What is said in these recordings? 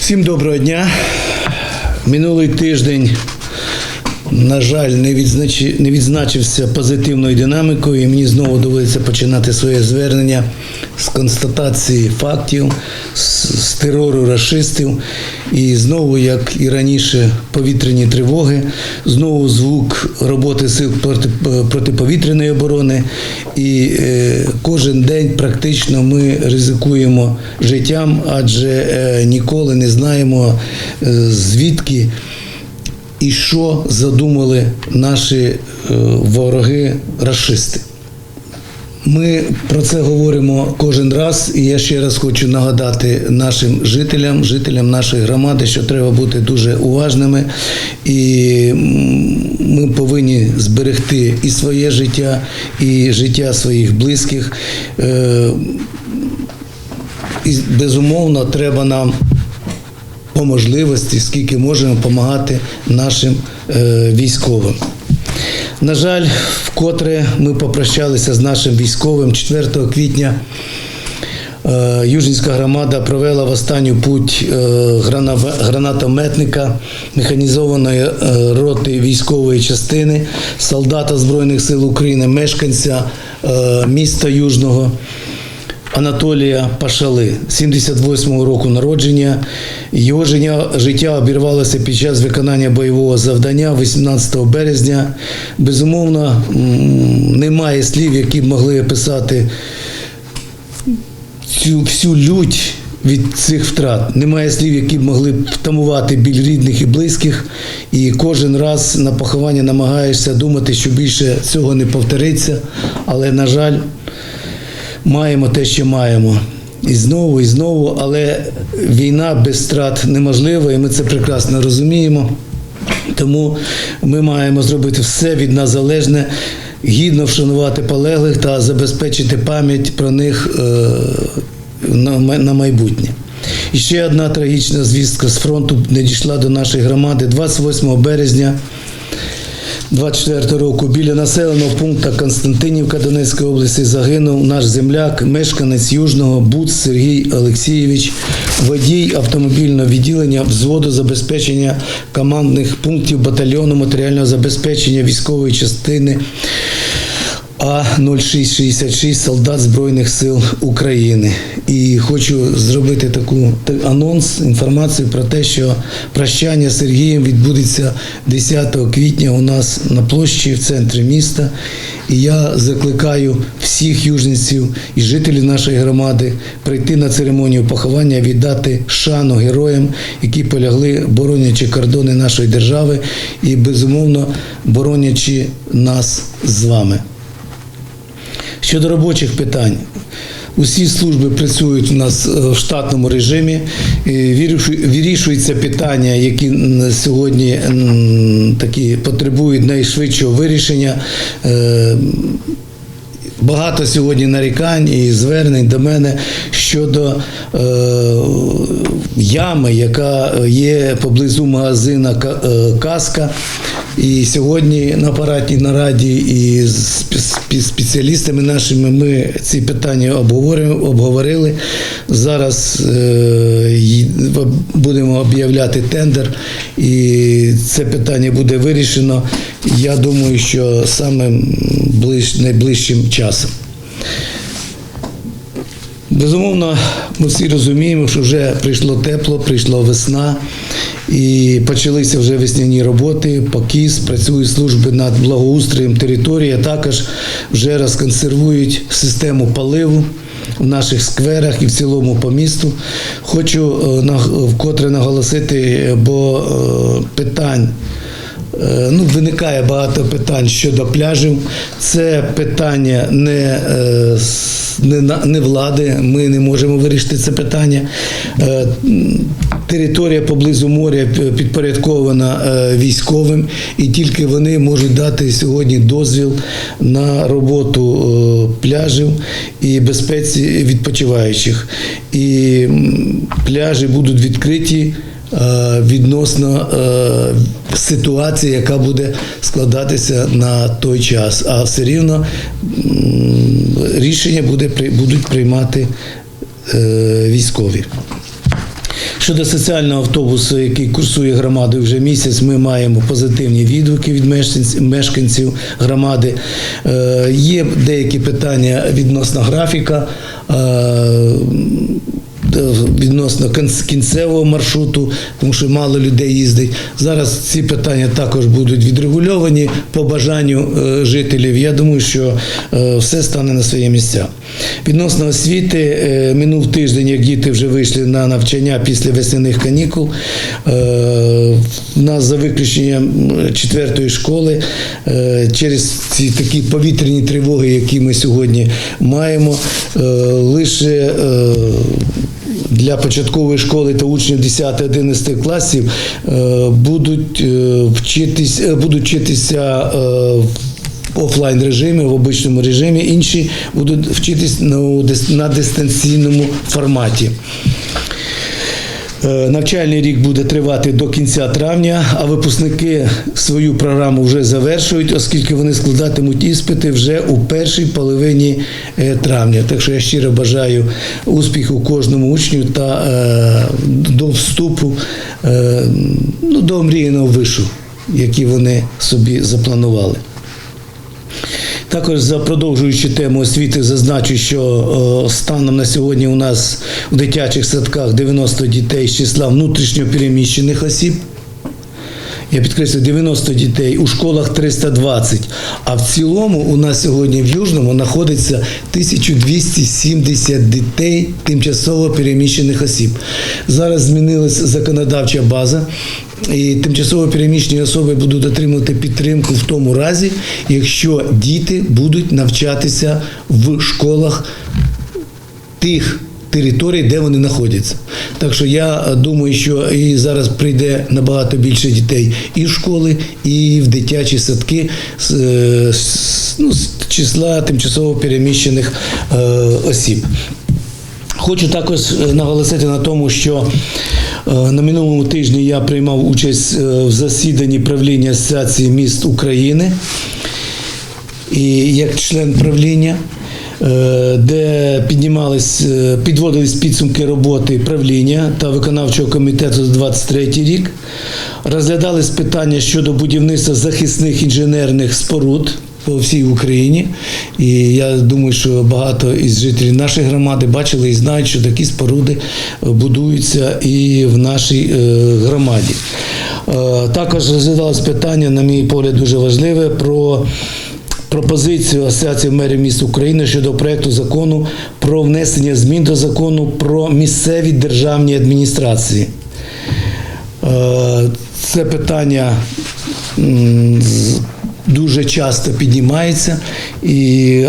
Всім доброго дня. Минулий тиждень, на жаль, не, відзначи, не відзначився позитивною динамікою, і мені знову доводиться починати своє звернення з констатації фактів, з, з терору расистів. І знову, як і раніше, повітряні тривоги, знову звук роботи сил проти, протиповітряної оборони. І е, кожен день практично ми ризикуємо життям, адже е, ніколи не знаємо, е, звідки і що задумали наші е, вороги расисти. Ми про це говоримо кожен раз, і я ще раз хочу нагадати нашим жителям, жителям нашої громади, що треба бути дуже уважними, і ми повинні зберегти і своє життя, і життя своїх близьких. Е, І безумовно, треба нам по можливості, скільки можемо допомагати нашим е, військовим. На жаль, вкотре ми попрощалися з нашим військовим 4 квітня. е, Южнівська громада провела в останню путь е, гранатометника механізованої роти військової частини, солдата Збройних сил України, мешканця міста Южного. Анатолія Пашали, 78-го року народження. Його життя- обірвалося під час виконання бойового завдання 18 березня. Безумовно, немає слів, які б могли описати цю всю лють від цих втрат. Немає слів, які б могли б втамувати біль рідних і близьких. І кожен раз на поховання намагаєшся думати, що більше цього не повториться. Але, на жаль, маємо те, що маємо. І знову, і знову, але війна без страт неможлива, і ми це прекрасно розуміємо. Тому ми маємо зробити все від нас залежне, гідно вшанувати полеглих та забезпечити пам'ять про них е, на на майбутнє. І ще одна трагічна звістка з фронту не дійшла до нашої громади 28 березня. 24 року біля населеного пункту Константинівка Донецької області загинув наш земляк, мешканець Южного Буц Сергій Олексійович, водій автомобільного відділення взводу забезпечення командних пунктів батальйону матеріального забезпечення військової частини А0666 солдат Збройних сил України. І хочу зробити таку анонс, інформацію про те, що прощання з Сергієм відбудеться 10 квітня у нас на площі в центрі міста. І я закликаю всіх южниців і жителів нашої громади прийти на церемонію поховання, віддати шану героям, які полягли, боронячи кордони нашої держави і безумовно боронячи нас з вами. Щодо робочих питань, усі служби працюють у нас е, в штатному режимі. Вирішуються питання, які сьогодні такі потребують найшвидшого вирішення. Е, Багато сьогодні нарікань і звернень до мене щодо е, ями, яка є поблизу магазина е, Каска. І сьогодні на апаратній нараді і з спеціалістами нашими ми ці питання обговорили. Зараз е, будемо об'являти тендер, і це питання буде вирішено. Я думаю, що саме ближ, найближчим часом. Безумовно, ми всі розуміємо, що вже прийшло тепло, прийшла весна, і почалися вже весняні роботи. Покіс працюють служби над благоустроєм території, а також вже розконсервують систему поливу в наших скверах і в цілому по місту. Хочу е, вкотре наголосити, бо е, питань. Е, Ну, виникає багато питань щодо пляжів. Це питання не, е, не, не влади. Ми не можемо вирішити це питання. Е, Територія поблизу моря підпорядкована військовим, і тільки вони можуть дати сьогодні дозвіл на роботу пляжів і безпеці відпочиваючих. І пляжі будуть відкриті відносно е, ситуації, яка буде складатися на той час. А все рівно рішення буде, будуть приймати е, військові. Щодо соціального автобусу, який курсує громадою вже місяць, ми маємо позитивні відгуки від мешканців, громади. Е, Є деякі питання відносно графіка. Відносно кінцевого маршруту, тому що мало людей їздить. Зараз ці питання також будуть відрегульовані по бажанню е, жителів. Я думаю, що е, все стане на свої місця. Відносно освіти, е, минув тиждень, як діти вже вийшли на навчання після весняних канікул. У нас за виключенням четвертої школи через ці такі повітряні тривоги, які ми сьогодні маємо, лише для початкової школи та учнів 10-11 класів е, будуть е, вчитись, е, будуть вчитися в офлайн режимі, в обичному режимі. Інші будуть вчитись на дистанційному форматі. Е, Навчальний рік буде тривати до кінця травня, а випускники свою програму вже завершують, оскільки вони складатимуть іспити вже у першій половині е, травня. Так що я щиро бажаю успіху кожному учню та е, до вступу ну, до мріяного вишу, який вони собі запланували. Також за продовжуючи тему освіти, зазначу, що е, станом на сьогодні у нас в дитячих садках 90 дітей з числа внутрішньопереміщених осіб. Я підкреслюю, 90 дітей, у школах 320. А в цілому у нас сьогодні в Южному знаходиться 1270 дітей тимчасово переміщених осіб. Зараз змінилася законодавча база. І тимчасово переміщені особи будуть отримувати підтримку в тому разі, якщо діти будуть навчатися в школах тих територій, де вони знаходяться. Так що я думаю, що і зараз прийде набагато більше дітей і в школи, і в дитячі садки з, е, ну, з числа тимчасово переміщених е, осіб. Хочу також е, наголосити на тому, що е, на минулому тижні я приймав участь в засіданні правління Асоціації міст України і як член правління, де піднімались, е, підводились підсумки роботи правління та виконавчого комітету за 23 рік. Розглядались питання щодо будівництва захисних інженерних споруд по всій Україні. І я думаю, що багато із жителів нашої громади бачили і знають, що такі споруди е, будуються і в нашій е, громаді. Е, Також розглядалось питання, на мій погляд, дуже важливе про пропозицію Асоціації мерів міст України щодо проекту закону про внесення змін до закону про місцеві державні адміністрації. Е, Це питання дуже часто піднімається, і.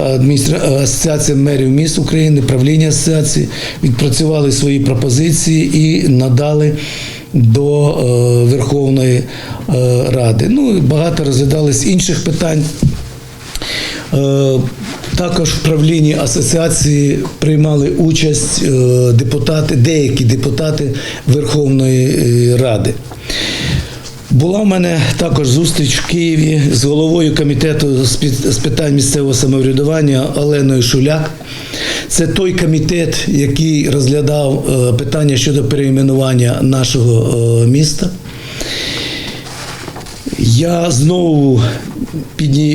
Асоціація мерів міст України, правління асоціації відпрацювали свої пропозиції і надали до е, Верховної е, Ради. Ну, і багато розглядались інших питань. Е, Також в правлінні асоціації приймали участь е, депутати, деякі депутати Верховної е, Ради. Була в мене також зустріч в Києві з головою комітету з питань місцевого самоврядування Оленою Шуляк. Це той комітет, який розглядав питання щодо перейменування нашого міста. Я знову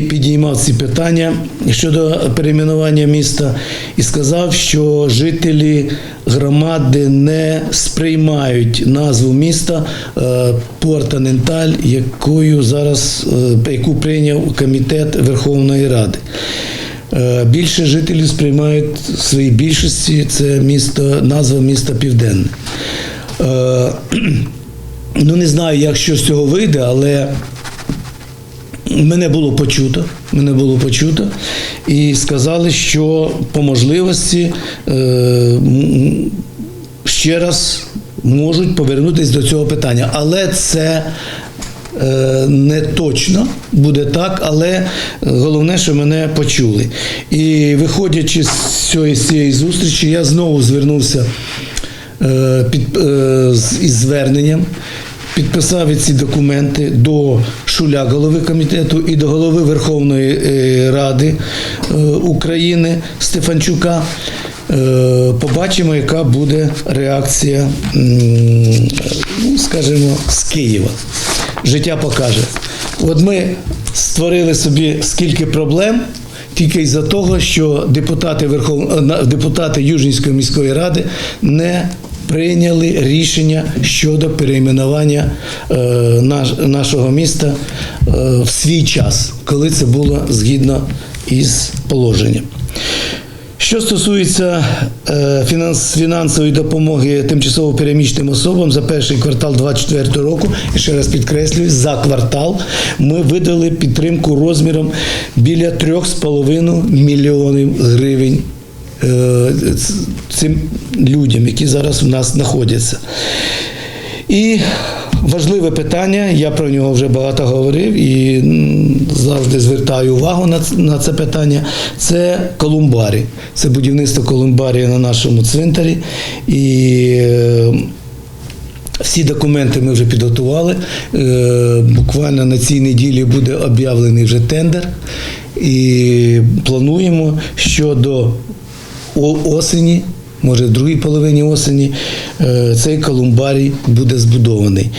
підіймав ці питання щодо перейменування міста і сказав, що жителі громади не сприймають назву міста е, Портаненталь, якою зараз е, яку прийняв комітет Верховної Ради. Е, Більше жителів сприймають в своїй більшості це місто, назва міста Південне. Ну, не знаю, як що з цього вийде, але мене було почуто. Мене було почуто, і сказали, що по можливості е, ще раз можуть повернутися до цього питання. Але це е, не точно буде так, але головне, що мене почули. І виходячи з цієї, зустрічі, я знову звернувся е, під, е, з- із зверненням. Підписав ці документи до Шуля, голови комітету, і до голови Верховної е, Ради е, України Стефанчука. Е, Побачимо, яка буде реакція, ну, скажімо, з Києва. Життя покаже. От ми створили собі скільки проблем. Тільки із-за того, що депутати Верхов... депутати Южнівської міської ради не прийняли рішення щодо перейменування е, наш... нашого міста е, в свій час, коли це було згідно із положенням. Що стосується е, фінанс, фінансової допомоги тимчасово переміщеним особам за перший квартал 2024 року, і ще раз підкреслюю, за квартал ми видали підтримку розміром біля 3,5 мільйонів гривень цим людям, які зараз у нас знаходяться. І важливе питання, я про нього вже багато говорив і завжди звертаю увагу на, це питання. Це колумбарі. Це будівництво колумбарії на нашому цвинтарі. І е, всі документи ми вже підготували. Е, Буквально на цій неділі буде об'явлений вже тендер. І плануємо, що до о- осені, може в другій половині осені, е, цей колумбарій буде збудований.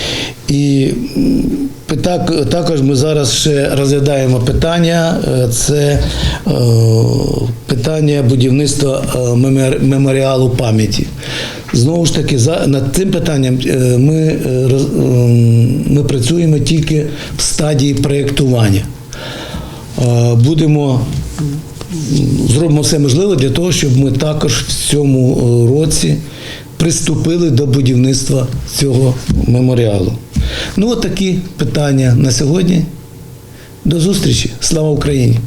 І м, питак- також ми зараз ще розглядаємо питання. е, Це е, питання будівництва е, меморіалу пам'яті. Знову ж таки, за над цим питанням ми, ми працюємо тільки в стадії проєктування. Будемо зробимо все можливе для того, щоб ми також в цьому е, році приступили до будівництва цього меморіалу. Ну, от такі питання на сьогодні. До зустрічі. Слава Україні!